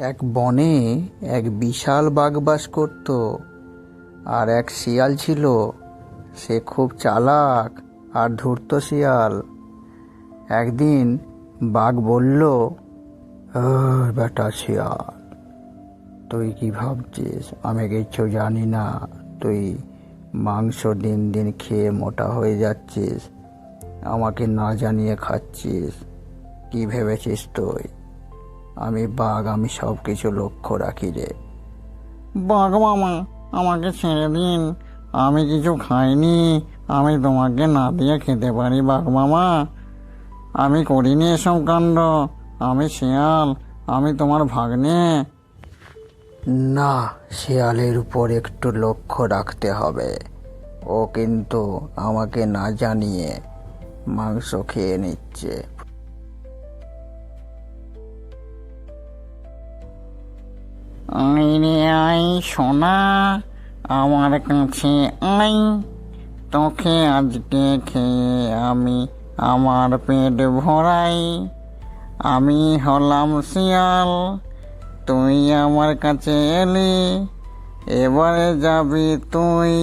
এক বনে এক বিশাল বাঘ বাস করত, আর এক শিয়াল ছিল। সে খুব চালাক আর ধূর্ত শিয়াল। একদিন বাঘ বলল, "এই বেটা শিয়াল, তুই কি ভাবছিস? আমি কিছু জানি না। তুই মাংস দিন দিন খেয়ে মোটা হয়ে যাচ্ছিস। আমাকে না জানিয়ে খাচ্ছিস। কি ভেবেছিস তুই? আমি বাঘ আমি সব কিছু লক্ষ্য রাখি রে। বাঘ মামা আমাকে ছেড়ে দিন। আমি কিছু খাইনি। আমি তোমাকে না দিয়ে খেতে পারি বাঘ মামা। আমি করিনি এসব কাণ্ড। আমি শিয়াল আমি তোমার ভাগ্নে। না শিয়ালের উপর একটু লক্ষ্য রাখতে হবে। ও কিন্তু আমাকে না জানিয়ে মাংস খেয়ে নিচ্ছে। আই রে আই সোনা আমার কাছে আই তোকে আজকে খেয়ে আমি আমার পেট ভরাই। আমি হলাম শিয়াল, তুই আমার কাছে এলি। এবারে যাবি তুই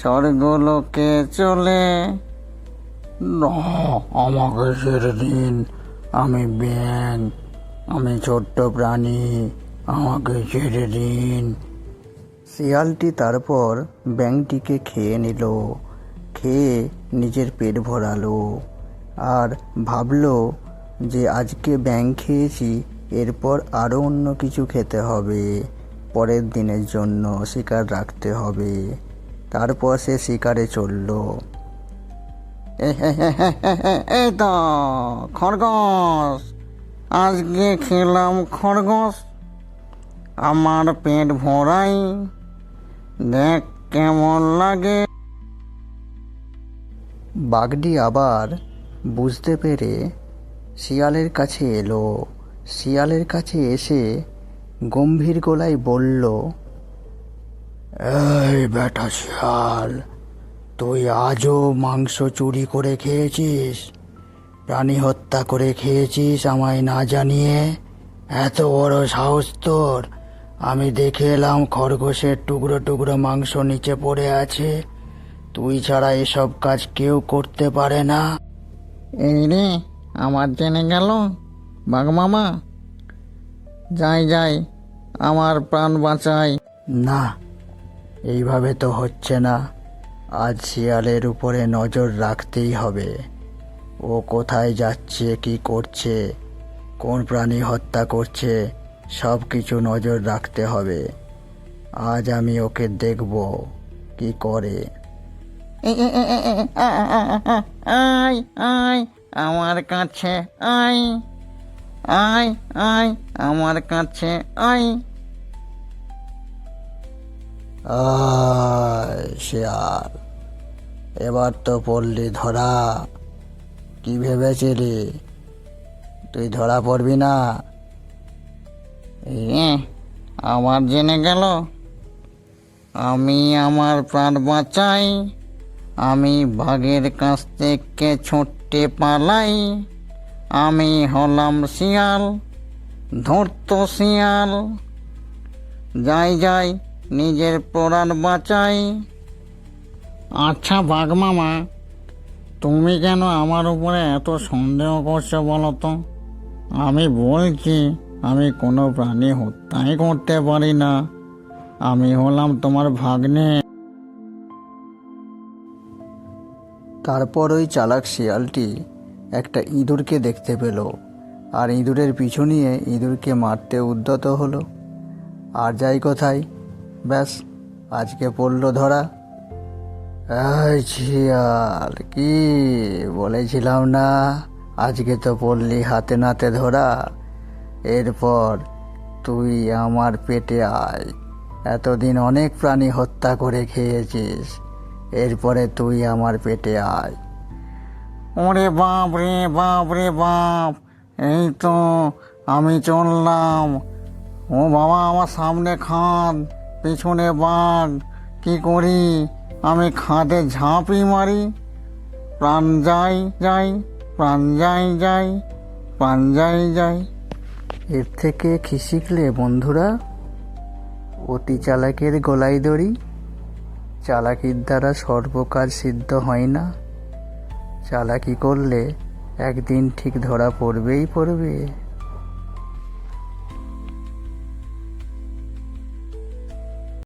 স্বর্গলোকে চলে। আমাকে ছেড়ে দিন। আমি ব্যাং আমি ছোট্ট প্রাণী। আমাকে ছেড়ে দিন। শিয়ালটি তারপর ব্যাংটিকে খেয়ে নিল। খেয়ে নিজের পেট ভরালো আর ভাবলো যে আজকে ব্যাং খেয়েছি, এরপর আরও অন্য কিছু খেতে হবে। পরের দিনের জন্য শিকার রাখতে হবে। তারপর সে শিকারে চলল। এই তো খরগোশ, আজকে খেলাম খরগোশ। আমার পেট ভরাই। দেখ কেমন লাগে। বাঘটি আবার বুঝতে পেরে শিয়ালের কাছে এলো। শিয়ালের কাছে এসে গম্ভীর গলায় বলল, এই বেটা শিয়াল, তুই আজও মাংস চুরি করে খেয়েছিস? প্রাণী হত্যা করে খেয়েছিস আমায় না জানিয়ে? এত বড় সাহস তোর। আমি দেখে এলাম খরগোশের টুকরো টুকরো মাংস নিচে পড়ে আছে। তুই ছাড়া এসব কাজ কেউ করতে পারে না। এই রে আমার জেনে গেল। বাঘ মামা যাই যাই আমার প্রাণ বাঁচাই। না এইভাবে তো হচ্ছে না। আজ শিয়ালের উপরে নজর রাখতেই হবে। ও কোথায় যাচ্ছে কি করছে কোন প্রাণী হত্যা করছে সব কিছু নজর রাখতে হবে। আজ আমি ওকে দেখব কি করে। এ, এ, এ, এ, এ, আ, আ, আ, আ, আয় আয় আমার কাছে আয় আয় আয় আমার কাছে আয়। আয় শিয়াল এবার তো পড়লি ধরা। কি ভেবেছিলি? তুই ধরা পড়বি না? এ আবার জেনে গেল? আমি আমার প্রাণ বাঁচাই, আমি বাঘের কাছ থেকে ছুটতে পালাই, আমি হলাম শিয়াল, ধরত শিয়াল। যাই যাই, নিজের প্রাণ বাঁচাই। আচ্ছা বাঘ মামা, তুমি কেন আমার উপরে এত সন্দেহ করছ বলো তো? আমি বলছি আমি কোনো প্রাণী হত্যাই করতে পারি না। আমি হলাম তোমার ভাগ্নে। তারপর ওই চালাক শিয়ালটি একটা ইঁদুরকে দেখতে পেল আর ইঁদুরের পিছু নিয়ে ইঁদুরকে মারতে উদ্যত হলো। আর যাই কোথায় ব্যাস, আজকে পড়ল ধরা। শিয়াল, কি বলেছিলাম না? আজকে তো পড়লি হাতে নাতে ধরা। এরপর তুই আমার পেটে আয়। এতদিন অনেক প্রাণী হত্যা করে খেয়েছিস। এরপরে তুই আমার পেটে আয়। ওরে বাপ রে বাপ রে বাপ, এই তো আমি চললাম। ও বাবা, আমার সামনে খাদ পিছনে বাঘ, কি করি? আমি খাদে ঝাঁপি মারি। প্রাণ যাই যাই, প্রাণ যাই যাই, প্রাণ যাই যাই। এর থেকে কি শিখলে বন্ধুরা? অতি চালাকের গলায় দড়ি। চালাকির দ্বারা সর্বকার সিদ্ধ হয় না। চালাকি করলে একদিন ঠিক ধরা পড়বেই পড়বে।